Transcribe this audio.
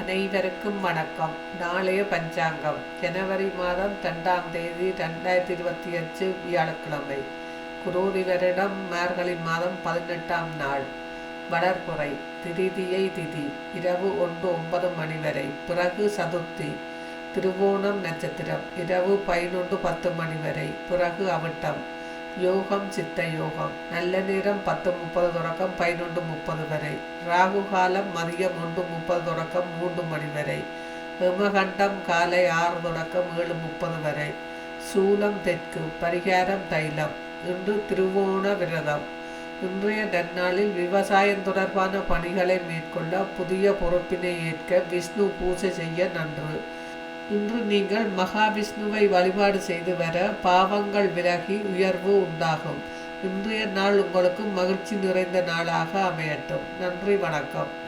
அனைவருக்கும் வணக்கம். நாளைய பஞ்சாங்கம். ஜனவரி மாதம் ரெண்டாம் தேதி ரெண்டாயிரத்தி இருபத்தி அஞ்சு வியாழக்கிழமை. குரோதி வருடம் மார்கழி மாதம் பதினெட்டாம் நாள். வளர்புறை திருதியை திதி இரவு ஒன்று ஒன்பது மணி வரை. பிறகு சதுர்த்தி திருவோணம் நட்சத்திரம் இரவு பதினொன்று பத்து மணி வரை. பிறகு அவிட்டம். யோகம் சித்த யோகம். நல்ல நேரம் பத்து முப்பது தொடக்கம் பதினொன்று முப்பது வரை. ராகு காலம் மதியம் ஒன்று முப்பது தொடக்கம் மூன்று மணி வரை. ஹிமகண்டம் காலை ஆறு தொடக்கம் ஏழு முப்பது வரை. சூலம் தெற்கு பரிகாரம் தைலம். இன்று திருவோண விரதம். இன்றைய நன்னாளில் விவசாயம் தொடர்பான பணிகளை மேற்கொள்ள புதிய பொறுப்பினை ஏற்க விஷ்ணு பூஜை செய்ய நன்று. இன்று நீங்கள் மகாவிஷ்ணுவை வழிபாடு செய்து வர பாவங்கள் விலகி உயர்வு உண்டாகும். இன்றைய நாள் உங்களுக்கு மகிழ்ச்சி நிறைந்த நாளாக அமையட்டும். நன்றி வணக்கம்.